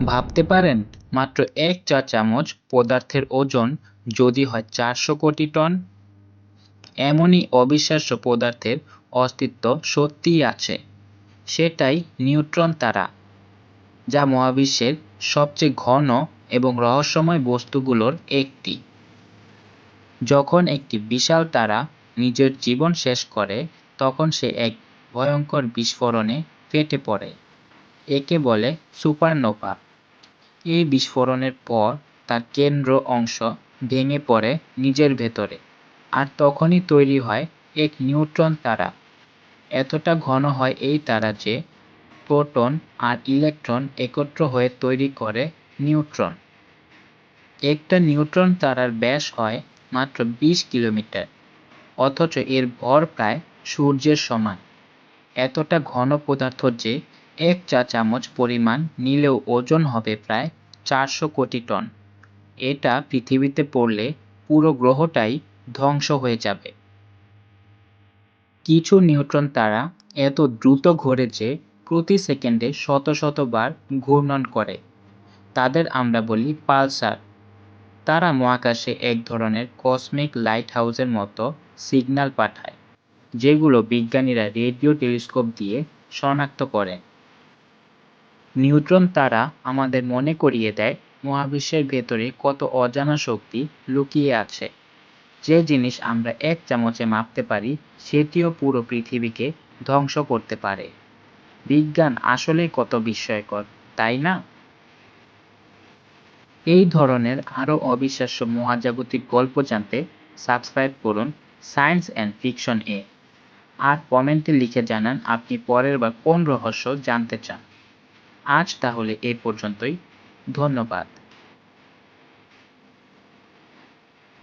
ভাবতে পারেন, মাত্র এক চা চামচ পদার্থের ওজন যদি হয় চারশো কোটি টন? এমনই অবিশ্বাস্য পদার্থের অস্তিত্ব সত্যিই আছে। সেটাই নিউট্রন তারা, যা মহাবিশ্বের সবচেয়ে ঘন এবং রহস্যময় বস্তুগুলোর একটি। যখন একটি বিশাল তারা নিজের জীবন শেষ করে, তখন সে এক ভয়ঙ্কর বিস্ফোরণে ফেটে পড়ে। একে বলে সুপারনোভা। এই বিস্ফোরণের পর তার কেন্দ্র অংশ ভেঙে পড়ে নিজের ভেতরে আর তখনই তৈরি হয় এক নিউট্রন তারা। এতটা ঘন হয় এই তারা যে প্রোটন আর ইলেকট্রন একত্র হয়ে তৈরি করে নিউট্রন। একটা নিউট্রন তারার ব্যাস হয় মাত্র বিশ কিলোমিটার, অথচ এর ভর প্রায় সূর্যের সমান। এতটা ঘন পদার্থ যে এক চা চামচ পরিমাণ নিলেও ওজন হবে প্রায় চারশো কোটি টন। এটা পৃথিবীতে পড়লে পুরো গ্রহটাই ধ্বংস হয়ে যাবে। কিছু নিউট্রন তারা এত দ্রুত ঘোরে যে প্রতি সেকেন্ডে শত শতবার ঘূর্ণন করে। তাদের আমরা বলি পালসার। তারা মহাকাশে এক ধরনের কসমিক লাইট হাউসের মতো সিগন্যাল পাঠায়, যেগুলো বিজ্ঞানীরা রেডিও টেলিস্কোপ দিয়ে শনাক্ত করেন নিউট্রন তারা আমাদের মনে করিয়ে দেয় মহাবিশ্বের ভেতরে কত অজানা শক্তি লুকিয়ে আছে। যে জিনিস আমরা এক চামচে মাপতে পারি, সেটিও পুরো পৃথিবীকে ধ্বংস করতে পারে। বিজ্ঞান আসলেই কত বিস্ময়কর, তাই না? এই ধরনের আরও অবিশ্বাস্য মহাজাগতিক গল্প জানতে সাবস্ক্রাইব করুন সায়েন্স অ্যান্ড ফিকশন এ। আর কমেন্টে লিখে জানান আপনি পরের বার কোন রহস্য জানতে চান। আজ তাহলে এই পর্যন্তই। ধন্যবাদ।